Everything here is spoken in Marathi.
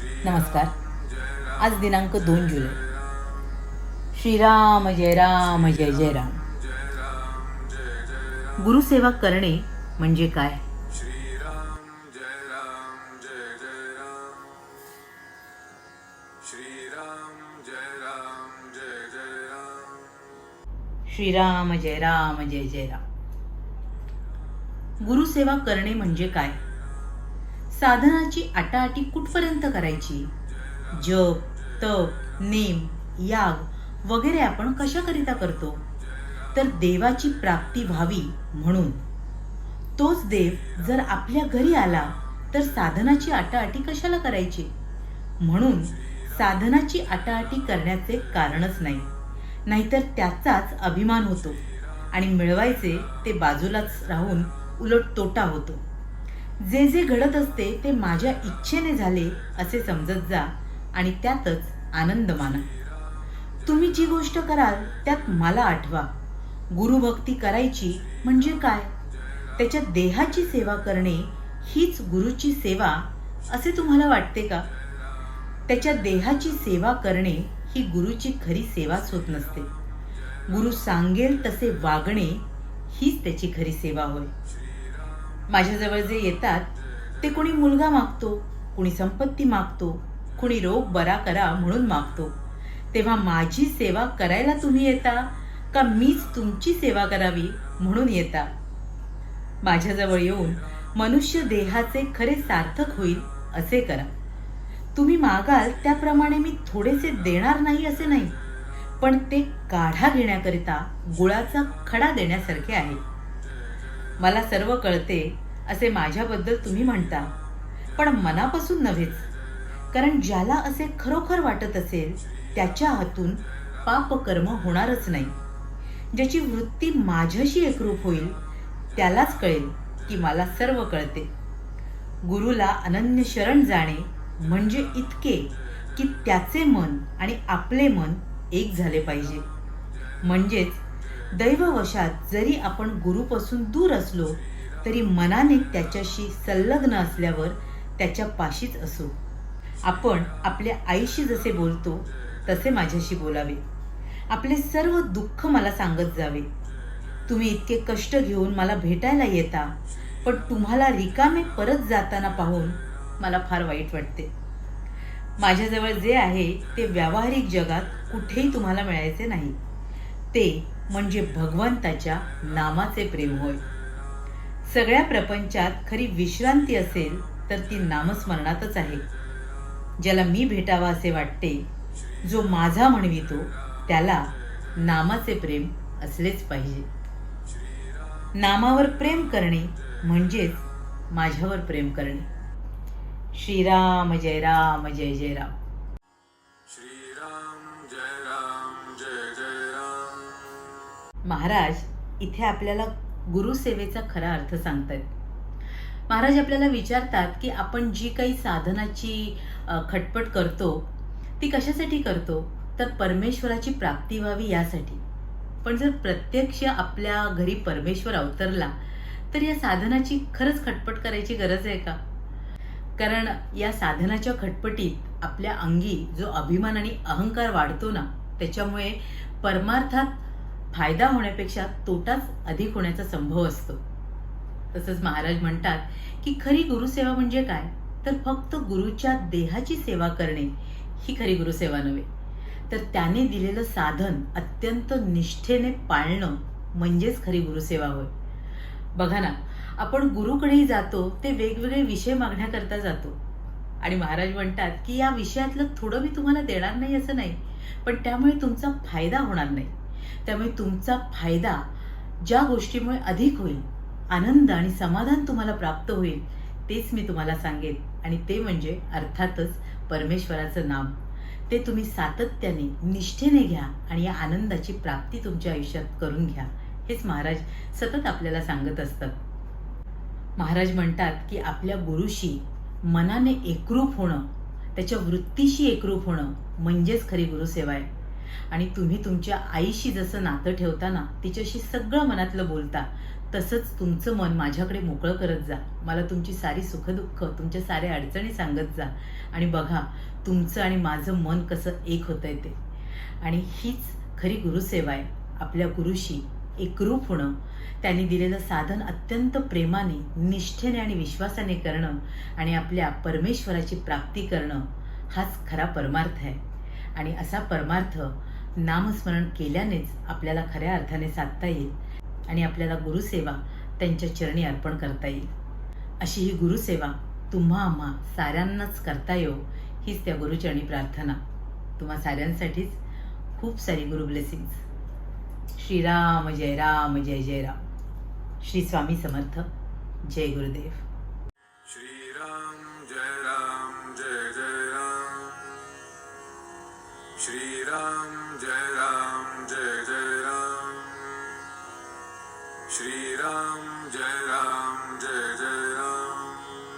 नमस्कार. आज दिनांक दोन जुलै. म्हणजे श्रीराम जय राम जय जय राम. गुरुसेवा करणे म्हणजे काय? श्रीराम जय राम जय जय राम श्रीराम जय राम जय जय राम. गुरुसेवा करणे म्हणजे काय? साधनाची आटाआटी कुठपर्यंत करायची? जप तप नेम याग वगैरे आपण कशाकरिता करतो? तर देवाची प्राप्ती व्हावी म्हणून. तोच देव जर आपल्या घरी आला तर साधनाची आटाआटी कशाला करायची? म्हणून साधनाची आटाआटी करण्याचे कारणच नाही. नाहीतर त्याचाच अभिमान होतो आणि मिळवायचे ते बाजूलाच राहून उलट तोटा होतो. जे जे घडत असते ते माझ्या इच्छेने झाले असे समजत जा आणि त्यातच आनंद माना. तुम्ही जी गोष्ट कराल त्यात मला आठवा. गुरुभक्ती करायची म्हणजे काय? त्याच्या देहाची सेवा करणे हीच गुरुची सेवा असे तुम्हाला वाटते का? त्याच्या देहाची सेवा करणे ही गुरुची खरी सेवाच होत नसते. गुरु सांगेल तसे वागणे हीच त्याची खरी सेवा होय. माझ्याजवळ जे येतात ते कोणी मुलगा मागतो कुणी संपत्ती मागतो कुणी रोग बरा करा म्हणून मागतो. तेव्हा माझी सेवा करायला तुम्ही येता का मीच तुमची सेवा करावी म्हणून येता? माझ्याजवळ येऊन मनुष्य देहाचे खरे सार्थक होईल असे करा. तुम्ही मागाल त्याप्रमाणे मी थोडेसे देणार नाही असे नाही पण ते काढा घेण्याकरिता गुळाचा खडा देण्यासारखे आहे. मला सर्व कळते असे माझ्याबद्दल तुम्ही म्हणता. पण मनापासून नव्हेच. कारण ज्याला असे खरोखर वाटत असेल त्याच्या हातून पापकर्म होणारच नाही. ज्याची वृत्ती माझ्याशी एकरूप होईल त्यालाच कळेल की मला सर्व कळते. गुरुला अनन्य शरण जाणे म्हणजे इतके की त्याचे मन आणि आपले मन एक झाले पाहिजे. म्हणजेच दैववशात जरी आपण गुरुपासून दूर असलो तरी मनाने त्याच्याशी संलग्न असल्यावर त्याच्या पाशीच असो. आपण आपल्या आईशी जसे बोलतो तसे माझ्याशी बोलावे. आपले सर्व दुःख मला सांगत जावे. तुम्ही इतके कष्ट घेऊन मला भेटायला येता पण तुम्हाला रिकामे परत जाताना पाहून मला फार वाईट वाटते. माझ्याजवळ जे आहे ते व्यावहारिक जगात कुठेही तुम्हाला मिळायचे नाही. ते म्हणजे भगवंताच्या नामाचे प्रेम होय. सगळ्या प्रपंचात खरी विश्रांती असेल तर ती नामस्मरणातच आहे. ज्याला मी भेटावा असे वाटते जो माझा म्हणवितो त्याला नामाचे प्रेम असलेच पाहिजे. नामावर प्रेम करणे म्हणजेच माझ्यावर प्रेम करणे. श्रीराम जय राम जय जय राम. श्रीराम जय राम जय जय राम. महाराज इथे आपल्याला गुरुसेवेचा खरा अर्थ सांगतायत. महाराज आपल्याला विचारतात की आपण जी काही साधनाची खटपट करतो ती कशासाठी करतो? तर परमेश्वराची प्राप्ती व्हावी यासाठी. पण जर प्रत्यक्ष आपल्या घरी परमेश्वर अवतरला तर या साधनाची खरंच खटपट करायची गरज आहे का? कारण या साधनाच्या खटपटीत आपल्या अंगी जो अभिमान आणि अहंकार वाढतो ना त्याच्यामुळे परमार्थात फायदा होण्यापेक्षा तोटाच अधिक होण्याचा संभव असतो. तसंच महाराज म्हणतात की खरी गुरुसेवा म्हणजे काय? तर फक्त गुरुच्या देहाची सेवा करणे ही खरी गुरुसेवा नव्हे. तर त्याने दिलेलं साधन अत्यंत निष्ठेने पाळणं म्हणजेच खरी गुरुसेवा होय. बघा ना आपण गुरुकडेही जातो ते वेगवेगळे विषय मागण्याकरता जातो. आणि महाराज म्हणतात की या विषयातलं थोडं मी तुम्हाला देणार नाही असं नाही पण त्यामुळे तुमचा फायदा होणार नाही. त्यामुळे तुमचा फायदा ज्या गोष्टीमुळे अधिक होईल आनंद आणि समाधान तुम्हाला प्राप्त होईल तेच मी तुम्हाला सांगेन. आणि ते म्हणजे अर्थातच परमेश्वराचं नाम. ते तुम्ही सातत्याने निष्ठेने घ्या आणि या आनंदाची प्राप्ती तुमच्या आयुष्यात करून घ्या. हेच महाराज सतत आपल्याला सांगत असतात. महाराज म्हणतात की आपल्या गुरुशी मनाने एकरूप होणं त्याच्या वृत्तीशी एकरूप होणं म्हणजेच खरी गुरुसेवा आहे. आणि तुम्ही तुमच्या आईशी जसं नातं ठेवताना तिच्याशी सगळं मनातलं बोलता तसंच तुमचं मन माझ्याकडे मोकळं करत जा. मला तुमची सारी सुखदुःख तुमच्या साऱ्या अडचणी सांगत जा. आणि बघा तुमचं आणि माझं मन कसं एक होतंय ते. आणि हीच खरी गुरुसेवा आहे. आपल्या गुरुशी एकरूप होणं त्यांनी दिलेलं साधन अत्यंत प्रेमाने निष्ठेने आणि विश्वासाने करणं आणि आपल्या परमेश्वराची प्राप्ती करणं हाच खरा परमार्थ आहे. आणि असा परमार्थ नामस्मरण केल्यानेच आपल्याला खऱ्या अर्थाने साधता येईल आणि आपल्याला गुरुसेवा त्यांच्या चरणी अर्पण करता येईल. अशी ही गुरुसेवा तुम्हा आम्हा साऱ्यांनाच करता येऊ हीच त्या गुरुचरणी प्रार्थना. तुम्हा साऱ्यांसाठीच खूप सारी गुरु ब्लेसिंग्स. श्रीराम जय राम जय जय राम. श्री स्वामी समर्थ. जय गुरुदेव. श्री श्रीराम जय राम